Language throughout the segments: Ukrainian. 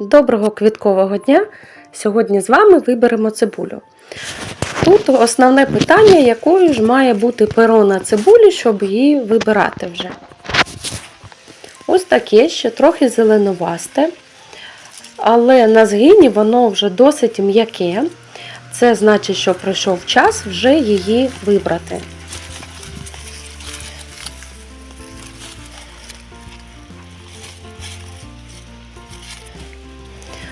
Доброго квіткового дня! Сьогодні з вами виберемо цибулю. Тут основне питання, якою ж має бути перо на цибулі, щоб її вибирати вже. Ось таке ще трохи зеленувасте, але на згині воно вже досить м'яке. Це значить, що пройшов час вже її вибрати.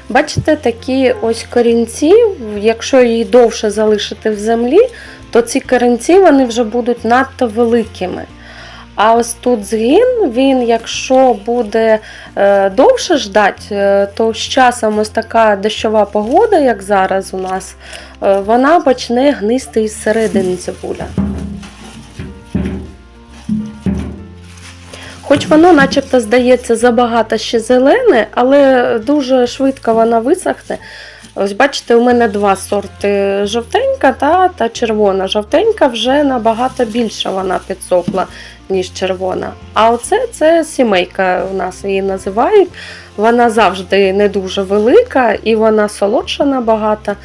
Бачите, такі ось корінці, якщо її довше залишити в землі, то ці корінці вони вже будуть надто великими. А ось тут згин, він, якщо буде е, довше ждати, е, то з часом ось така дощова погода, як зараз у нас, е, вона почне гнисти із середини цибуля. Хоч воно, начебто, здається, забагато ще зелене, але дуже швидко вона висохне. Ось бачите, у мене два сорти жовтенька та, та червона. Жовтенька вже набагато більше вона підсохла, ніж червона. А оце це сімейка у нас її називають. Вона завжди не дуже велика і вона солодша набагато.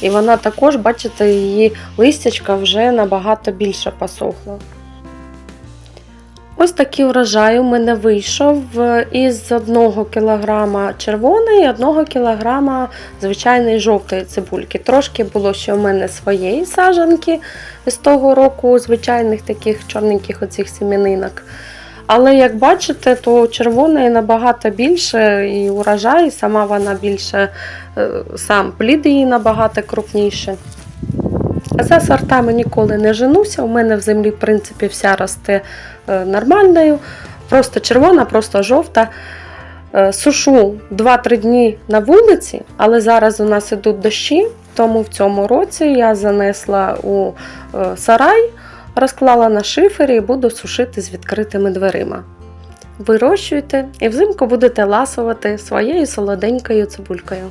І вона також, бачите, її листячка вже набагато більше посохла. Ось такий урожай у мене вийшов із 1 кг червоної і 1 кг звичайної жовтої цибульки. Трошки було ще у мене своєї саджанки з того року, звичайних таких чорненьких оцих сім'янинок. Але як бачите, то червоної набагато більше і урожай, і сама вона більше, е, сам плід її набагато крупніше. За сортами ніколи не женуся. У мене в землі, в принципі, вся росте е, нормальною. Просто червона, просто жовта. Е, Сушу 2-3 дні на вулиці, але зараз у нас ідуть дощі, тому в цьому році я занесла у е, сарай, розклала на шифері і буду сушити з відкритими дверима. Вирощуйте і взимку будете ласувати своєю солоденькою цибулькою.